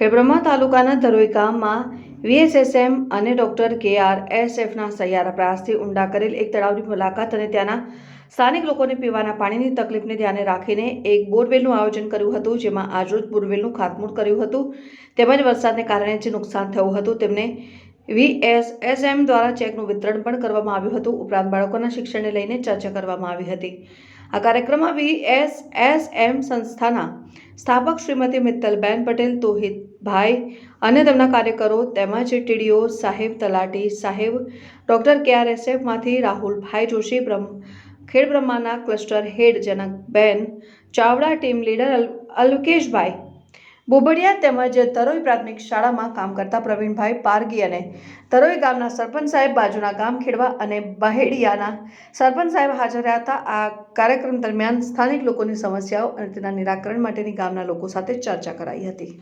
ખેડબ્રહ્મા તાલુકાના ધરોઈ ગામમાં વીએસએસએમ અને ડોક્ટર કે આર એસએફના સહિયારા પ્રયાસથી ઊંડા કરેલ એક તળાવની મુલાકાત અને ત્યાંના સ્થાનિક લોકોને પીવાના પાણીની તકલીફને ધ્યાને રાખીને એક બોરવેલનું આયોજન કર્યું હતું, જેમાં આજરોજ બોરવેલનું ખાતમુહૂર્ત કર્યું હતું. તેમજ વરસાદને કારણે જે નુકસાન થયું હતું, તેમને વીએસએસએમ દ્વારા ચેકનું વિતરણ પણ કરવામાં આવ્યું હતું. ઉપરાંત બાળકોના શિક્ષણને લઈને ચર્ચા કરવામાં આવી હતી. આ કાર્યક્રમમાં વીએસએસએમ સંસ્થાના સ્થાપક શ્રીમતી મિત્તલબેન પટેલ, તોહિતભાઈ અને તેમના કાર્યકરો તેમજ ટીડીઓ સાહેબ તલાટી સાહેબ, ડોક્ટર કેઆરએસએફમાંથી રાહુલભાઈ જોશી, બ્રહ્મ ખેડ બ્રહ્માના cluster head Janakben Chavda, team leader અલ- અલ્કેશભાઈ બોબડિયા તેમજ તરોઈ પ્રાથમિક શાળામાં કામ કરતા પ્રવીણભાઈ પારગી અને તરોઈ ગામના સરપંચ સાહેબ બાજુના ગામ ખેડવા અને બહેડિયાના સરપંચ સાહેબ હાજર રહ્યા હતા. આ કાર્યક્રમ દરમિયાન સ્થાનિક લોકોની સમસ્યાઓ અને તેના નિરાકરણ માટેની ગામના લોકો સાથે ચર્ચા કરાઈ હતી.